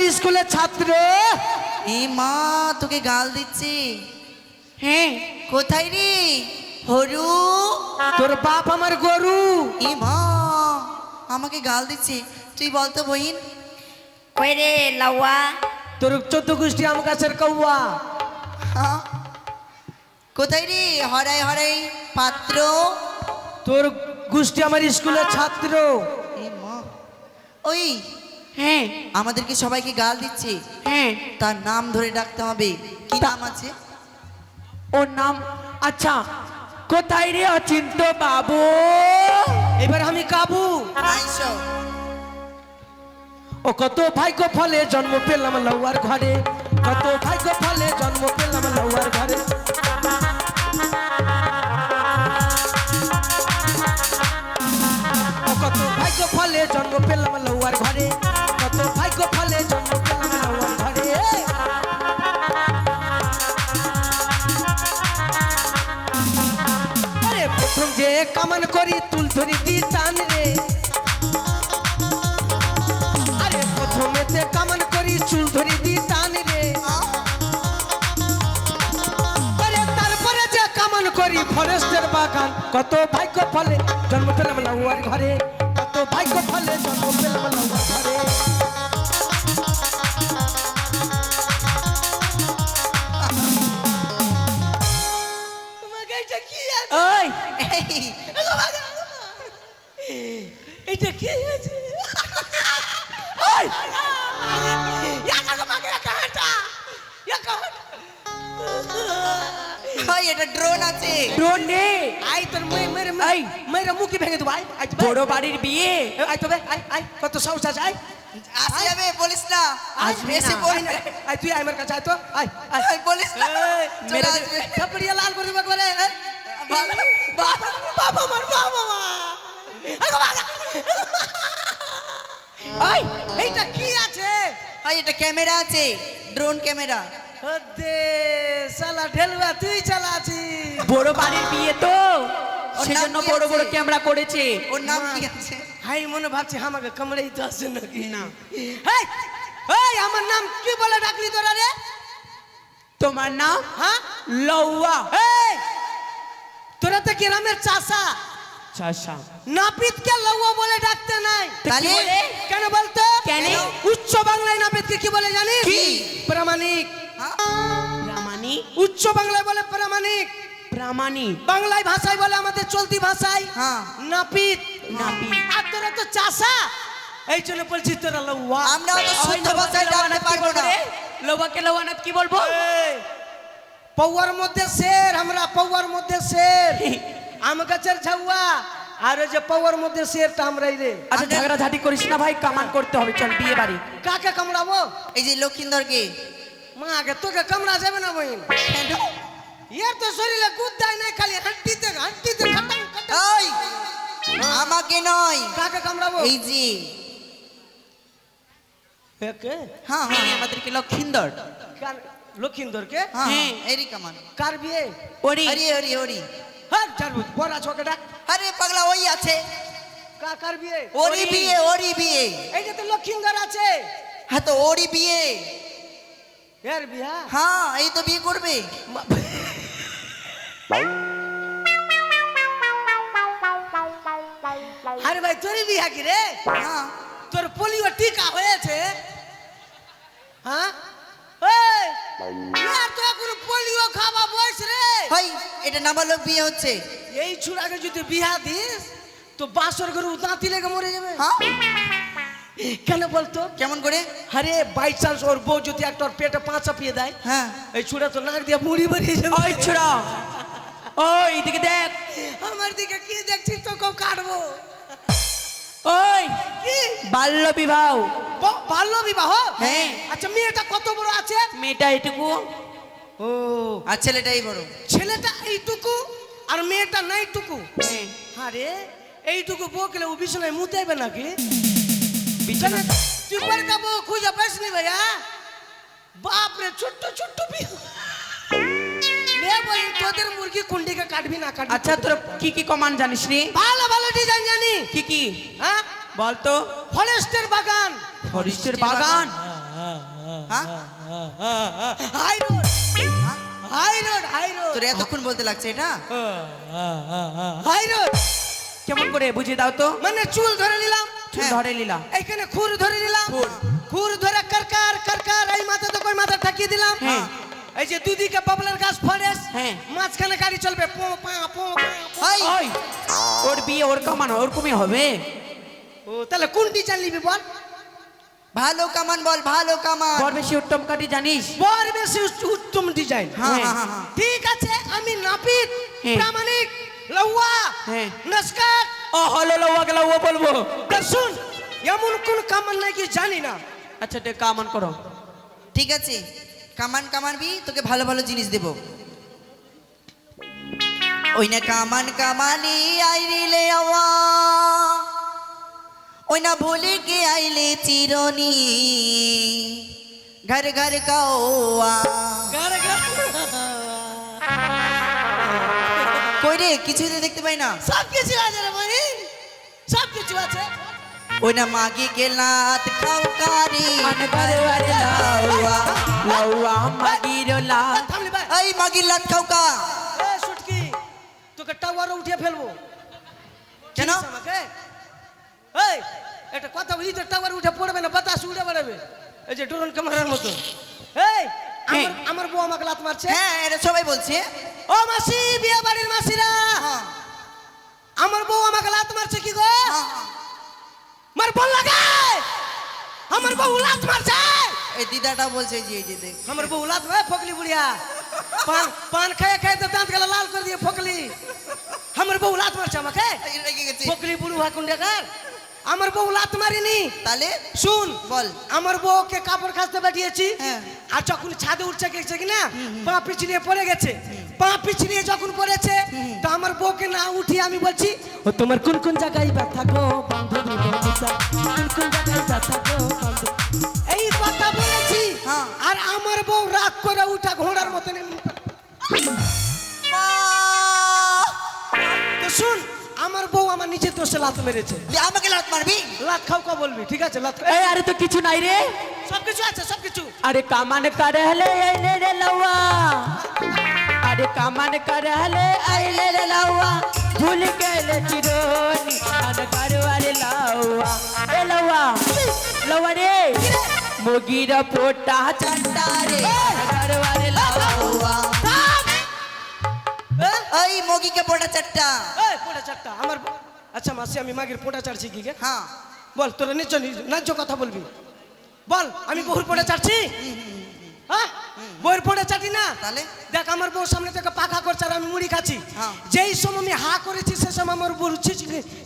আমার স্কুলের ছাত্র। এই মা তোকে গাল দিচ্ছে। হ্যাঁ। কোথায় রে? হরু? তোর বাপ আমার গরু। এ মা আমাকে গাল দিচ্ছে। তুই বলতো বহিন কই রে লাউয়া? তোর চোদ্দ গোষ্ঠী আম গাছের কৌয়া। হ্যাঁ? কোথায় রে? হরাই হরাই পাত্র? তোর গোষ্ঠী আমার স্কুলের ছাত্র। এ মা ওই হ্যাঁ। আমাদেরকে সবাইকে গাল দিচ্ছে। হ্যাঁ। তার নাম ধরে ডাকতে হবে। কি নাম আছে? ওর নাম আচ্ছা কোথায় রে অচিন্ত বাবু? এবার আমি কাবু। আইসো ও কত ভাগ্য ফলে জন্ম পেলাম লৌয়ার ঘরে। কত ভাগ্য ফলে জন্ম পেলাম লৌয়ার ঘরে। ও কত ভাগ্য ফলে জন্ম পেলাম কামান করি, তুল ধরি দি টান রে। আরে প্রথমেতে কামান করি, চুল ধরি দি টান রে। আরে তারপরে যে কামান করি, ফরেস্টের বাগান, কত ভাগ্য ফলে জন্ম পেলাম লাউয়ার ঘরে। কত ভাগ্য ফলে জন্ম পেলাম লাউয়ার ঘরে। এটা ড্রোন আছে। ড্রোন নে। আই তোর মেরে মেরে আই। মেরে মুখি ভেঙে দেবো আই আই বড় বাড়ির বিয়ে। আই তবে আই আই কত সাহস আছে আই আসে যাবে বলিস না। আসবে এসে না। না। আই তুই আমার কাছে আয় তো বলিস না। মেরে থাপড়িয়া লাল করে দেবো করে বাবা বাবা আমার বাবা মা আই এইটা কি আছে? এটা ক্যামেরা আছে। Drone camera. হদে শালা ঢেলুয়া তুই চালাছি বড় বাড়ির বিয়ে তো? ওর সেজন্য বড় বড় ক্যামেরা করেছে। ওর নাম কি আছে? হাই মনে ভাবছি আমাকে কামড়েই তো আসে নাকি? না। হেই এই আমার নাম কি বলে ডাকলি তোরা রে? তোমার নাম? হ্যাঁ? লৌয়া। এই তোরা তো গ্রামের চাষা। চাষা। নাপিতকে লৌয়া বলে ডাকতে নাই। তাহলে? কেন বলতো? কেন? উচ্চ বাংলায় নাপিতকে কি বলে জানিস? কি? প্রামাণিক। হ্যাঁ? উচ্চ বাংলায় বলে প্রামাণিক। প্রামাণিক। বাংলায় ভাষায় বলে আমাদের চলতি ভাষায়। হ্যাঁ। নাপিত। নাপিত। আর তোরা তো চাষা। এই জন্য বলছি তোরা লৌয়া। আমরা অত শুদ্ধ ভাষায় ডাকতে পারব না। লৌয়াকে লৌয়ানাথ কি বলব? পৌয়ার মধ্যে শের আমরা পৌয়ার মধ্যে শের। আম গাছের ঝাউয়া। আর ওই যে পৌয়ার মধ্যে শেরটা আমরাই রে। আচ্ছা ঝগড়া ঝাঁটি করিস না ভাই কামান করতে হবে। চল বিয়ে বাড়ি। কাকে কামড়াবো? এই যে লক্ষিন্দরকে। মা আগে তোকে কামড়া যাবে না বহিন ইয়ার তো শরীরে গুদ নাই খালি হাঁটিতে হাঁটিতে ওই আমাকে নয়। কাকে কামড়াবো? এই যে। একে? হ্যাঁ হ্যাঁ। আমাদেরকে লক্ষিন্দর। কার লক্ষিন্দরকে? হ্যাঁ হ্যাঁ। এরই কামান কার বিয়ে? ওরি হরি হরি হরি হ্যাঁ জানব বড়া ছকে ডাক। আরে পাগলা ওই আছে। কা কার বিয়ে? ওরি বিয়ে ওরি বিয়ে। এইটা তো লক্ষিন্দর আছে। হ্যাঁ তো ওরি বিয়ে। এর বিয়া হ্যাঁ এই তো বিয়ে করবে আরে ভাই তোর বিয়া কি রে হ্যাঁ তোর পোলিও টিকা হয়েছে হ্যাঁ এই, ইয়ার তো এখন পোলিও খাওয়া বয়স রে ভাই এটা নাবালক বিয়ে হচ্ছে এই ছুড়াকে যদি বিয়া দিস তো বাসর গরু দাঁতি লেগে মরে যাবে হ্যাঁ কেন বলতো? কেমন করে? আরে বাই চান্স ওর বউ যদি একটা ওর পেটে পাঁচ চাপিয়ে দেয় হ্যাঁ। এই ছুড়া তো নাক দিয়ে মুড়ি বেরিয়ে যাবে। ওই ছোড়া। ওই দিকে দেখ। আমার দিকে কি দেখছিস? তোকে কাটবো। ওই কি? বাল্য বিবাহ। বাল্য বিবাহ? হ্যাঁ। আচ্ছা মেয়েটা কত বড় আছে? মেয়েটা এটুকু ও। আর ছেলেটাই বড়। ছেলেটা এইটুকু আর মেয়েটা নাইটুকু? হ্যাঁ। আরে এইটুকু বকলে ও বিছানায় মুতাইবে নাকি? বিছানা। তুই পরে কাবো খুঁজে পাসনি ভাইয়া। বাপ রে ছোট্ট ছোট্ট বিয়ে লে ভাই তোদের মুরগি কুন্ডিকে কাটবি না কাটবি। আচ্ছা তোর কি কি কমান জানিস রে ভালো ভালো ডিজাইন জানি। কি কি? হ্যাঁ? বলতো ফরেস্টের বাগান। ফরেস্টের বাগান? হ্যাঁ? High road high road high road তোর এতক্ষণ বলতে লাগছে এটা? হাই রোড কেমন করে বুঝিয়ে দাও তো? মানে চুল ধরে নিলাম। চুল হ্যাঁ। ধরে নিলা এইখানে খুর ধরে নিলাম। খুর। খুর ধরে করকার করকার এই মাথা তো কই মাথা ঠাকিয়ে দিলাম। হ্যাঁ। এই যে দুদিকে বাবলার গাছ ফরেস্ট হ্যাঁ। মাঝখানে গাড়ি চলবে পো পা পো ওই। ওর বিয়ে ওর কামান ওরকমই হবে? ও তাহলে কোন ডিজাইন নিবি বল? ভালো কামান বল ভালো কামান। বর বেশি উত্তম কাটি জানিস? বর বেশি উত্তম ডিজাইন হ্যাঁ হ্যাঁ হ্যাঁ হ্যাঁ। ঠিক আছে আমি নাপিত হ্যাঁ। প্রামাণিক। লৌয়া হ্যাঁ। নস্কার ও হলো লওয়া গেল ও বলব। শুন এমন কোন কামান নাকি জানি না। আচ্ছা তে কামান করো। ঠিক আছে। কামান কামানবি তোকে ভালো ভালো জিনিস দেব। ওই না কামান কামানি আইরিলে আওয়া। ওই না ভুলে কে আইলে চিরনি। ঘর ঘর কাওয়া। কই রে কিছুই তো দেখতে পাই না। সব কিছু আছে রে মনি সব কিছু আছে। ওই না মাগি গেলাত খাও কারি আনে বারে বারে লাউয়া লাউয়া মাগির লা এ, থামলি ভাই। এই মাগি লাত খাও কা এ সুটকি তোকে টাওয়ারে উঠিয়ে ফেলব। কেন? এই একটা কথা বলি তো টাওয়ারে উঠে পড়বে না বাতাস উড়ে বেড়াবে। এই যে ড্রোন ক্যামেরার মতো। এই আমার হ্যাঁ। আমার বউ আমাকে লাত মারছে। হ্যাঁ এটা সবাই বলছে। ও মাসি বিয়ে বাড়ির মাসিরা। আমার বউ আমাকে লাত মারছে কি গো? হ্যাঁ, হ্যাঁ। মার বল লাগে। আমার বউ লাত মারছে। এই দিদাটা বলছে এই যে দেখ। আমার বউ লাত মারে ফকলি বুড়িয়া। পান পান খায় খায় তো দাঁত গেলা লাল করে দিয়ে ফকলি। আমার বউ লাত মারছে আমাকে। ফকলি বুড়ু হাকুন্ডাকার আমার বউ লাত মারিনি। তাহলে? শুন বল। আমার বউকে কাপড় কাচতে পাঠিয়েছি। হ্যাঁ। আর যখন ছাদে উঠছে গেছে কিনা? পা পিছলিয়ে পড়ে গেছে। পা পিছড়িয়ে যখন পড়েছে তো আমার বউকে না উঠি আমি বলছি ও তোমার কোন কোন জায়গায় ব্যথা গো এই কথা বলেছি হ্যাঁ। আর আমার বউ রাগ করে উঠা ঘোড়ার মতন তো শুন আমার বউ আমার নিজের দোষে লাত মেরেছে। আমাকে লাত মারবি? লাত খাও কা বলবি ঠিক আছে লাত এই আরে তো কিছু নাই রে। সব কিছু আছে সব কিছু আরে কামানে কারে হলে এই রে লাউয়া अरे कामन कर हले आइले रे लौआ भूल गेले चिरोनी अरे घर वाले लौआ ए लौआ लौआ रे मोगीर पोटा चंटा रे घर वाले लौआ এই মগিকে পোড়া চারটা এই পোটা চারটা আমার আচ্ছা মাসি আমি মাগের পোটা চাড়ছি কি গে হ্যাঁ বল তোরা নিজ ন্যায্য কথা বলবি বল আমি বহুর পোটা চাড়ছি হ্যাঁ বউয়ের পোটা চাটি না? তাহলে? দেখ আমার বউ সামনে থেকে পাখা করছে আর আমি মুড়ি খাচ্ছি। হ্যাঁ। যেই সময় আমি হা করেছি সে সময় আমার বউ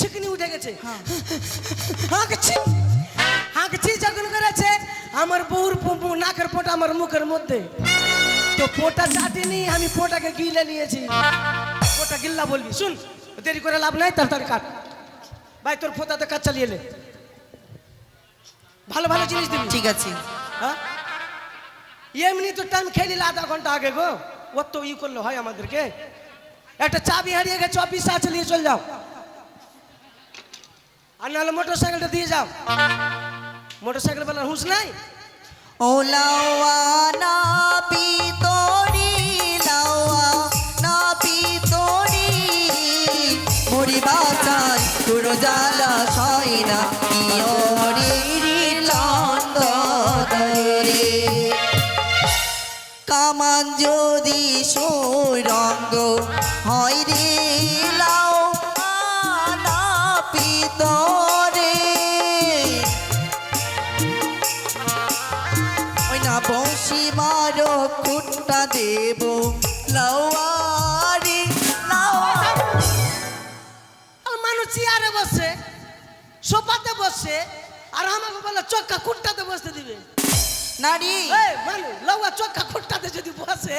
ছিকনি উঠে গেছে। হাঁকছি। হাঁকছি যখন করেছে আমার বউর নাকের পোটা আমার মুখের মধ্যে। তো পোটা চাটিনি আমি পোটাকে গিলে নিয়েছি। পোটা গিল্লা বলবি। শুন দেরি করে লাভ নাই তাড়াতাড়ি কাট। ভাই তোর ফোতাতে কাজ চালিয়ে ভালো ভালো জিনিস দিবি। ঠিক আছে। হ্যাঁ? এমনি তো টাইম খেয়ে নিলে আধা ঘণ্টা আগে গো। ও তো ই করলে হয় আমাদেরকে। একটা চাবি হারিয়ে গেছে, অফিসে আছে, নিয়ে চল যাও। আর নাহলে মোটর সাইকেলটা দিয়ে যাও। মোটর সাইকেল বেলার হুঁশ নাই? ও লাওয়া না পিতরি লাওয়া না পিতরি মরি বাঁচাই তোর জ্বালা সয় না। না বংশী মারো কুট্টা দেব। লাওয়া আর মানুষ চেয়ারে বসে সোফাতে বসে আর আমাকে বলে চক্কা খুঁটটাতে বসতে দিবে। নারী। এই মানুষ লৌয়া চক্কা খুঁটটাতে যদি বসে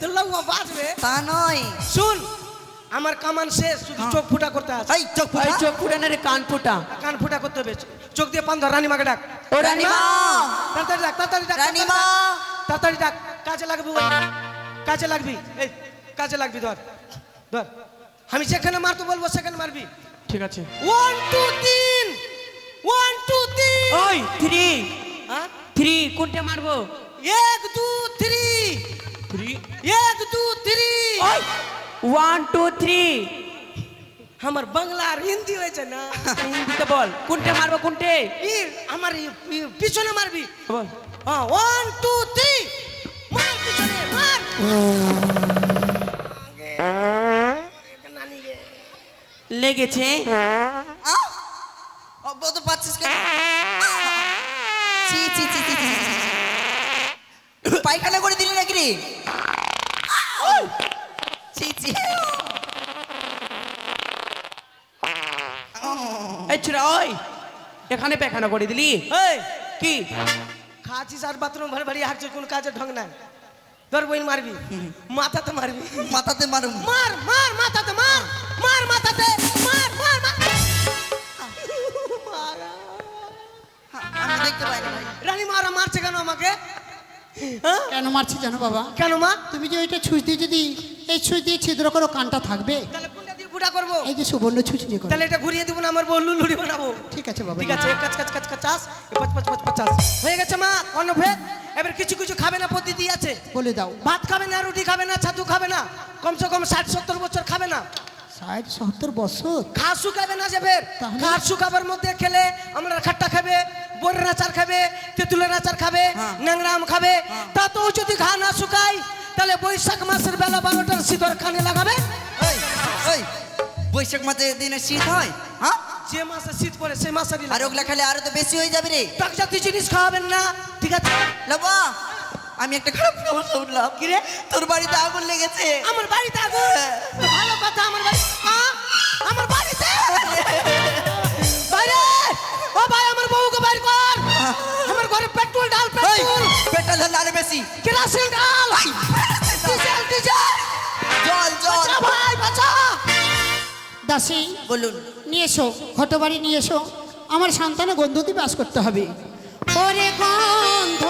তো লৌয়া বাঁচবে। তা নয়। শুন আমার কামান শেষ শুধু চোখ ফুটা করতে আছে। চোখ ফুটা। চোখ পুরে না রে কান ফুটা। কান ফুটা করতে হবে। চোখ দিয়ে পান ধর রানীমাকে ডাক। ও রানীমা তাড়াতাড়ি ডাক তাড়াতাড়ি ডাক রানীমা তাড়াতাড়ি ডাক কাজে লাগবি ওই। কাজে লাগবি। এই কাজে লাগবি ধর। ধর। আমি যেখানে মারতে বলব সেখানে মারবি। ঠিক আছে। ওয়ান টু তিন! ওয়ান টু থ্রি ওই থ্রি। হ্যাঁ? থ্রি কোনটা মারবো? এক দু থ্রি! থ্রি? এক দু থ্রি! ওই ওয়ান টু থ্রি আমার বাংলা আর হিন্দি হয়েছে না। হিন্দিতে বল কোনটা মারবো কোনটে? আমার পিছনে মারবি। বল। হ্যাঁ ওয়ান টু থ্রি মার পিছনে মার। লেগেছে! অব্যত পাচ্ছিস কেন। পায়খানা করে দিলি নাকি রে ছি, ছি। এই ছোড়া ওই এখানে পেখানা করে দিলি। এই কি? খাচ্ছিস আর বাথরুম ভারি ভারি হাঁটছিস কোন কাজে ঢং নাই। ধর বই মারবি মাথাতে মারবি। মাথাতে মারুম। মার মার মাথাতে মার মার মাথাতে মার মার মার। আমি দেখতে পাই রানী মারা মারছে কেন আমাকে? হ্যাঁ? কেন মারছি জানো বাবা? কেন মা? তুমি যে ওইটা ছুঁচ দিয়ে যদি এই ছুঁচ দিয়ে ছিদ্র করো কানটা থাকবে। তাহলে ফুটা করব। এই যে সুবর্ণ ছুঁচ নিয়ে করো। তাহলে এটা ঘুরিয়ে দিব না আমার বউ লুলুড়ি বানাবো। ঠিক আছে বাবা ঠিক আছে কাচ কাচ কাচ কাচাস পাঁচ পাঁচ পাঁচ পচাস হয়ে গেছে মা অন্য ভেদ এবার কিছু কিছু খাবে না পদ্ধতি আছে। বলে দাও। ভাত খাবে না রুটি খাবে না ছাতু খাবে না কমসে কম ষাট সত্তর বছর খাবে না। ষাট সত্তর বছর? ঘাস শুকাবে না যে ফের। ঘাস শুকাবার মধ্যে খেলে আমরা খাট্টা খাবে বরের আচার খাবে তেঁতুলের আচার খাবে হ্যাঁ। ন্যাংরা আম খাবে। তা তো যদি ঘা না শুকায় তাহলে বৈশাখ মাসের বেলা বারোটার শীতর কানে লাগাবে। ওই ওই বৈশাখ মাসে দিনে শীত হয় হ্যাঁ? যে মাসে শীত পড়ে সেই মাসেরই আর ওগুলা খেলে আরও তো বেশি হয়ে যাবে রে। টক জাতীয় জিনিস খাওয়াবেন না ঠিক আছে? লাবা আমি একটা খারাপ খবর শুনলাম কি রে? তোর বাড়িতে আগুন লেগেছে? আমার বাড়িতে আগুন? তো ভালো কথা আমার বাড়ি? আমার বাড়িতে? বাইরে! ও ভাই আমার বউকে বাইর কর। আমার ঘরে পেট্রোল ডাল পেট্রোল। পেট্রোল ঢাল বেশি। কেরাসিন ডাল। আসি। বলুন। নিয়ে এসো ঘটবাড়ি নিয়ে এসো। আমার সন্তানে গন্ধতি বাস করতে হবে। ওরে গন্ধ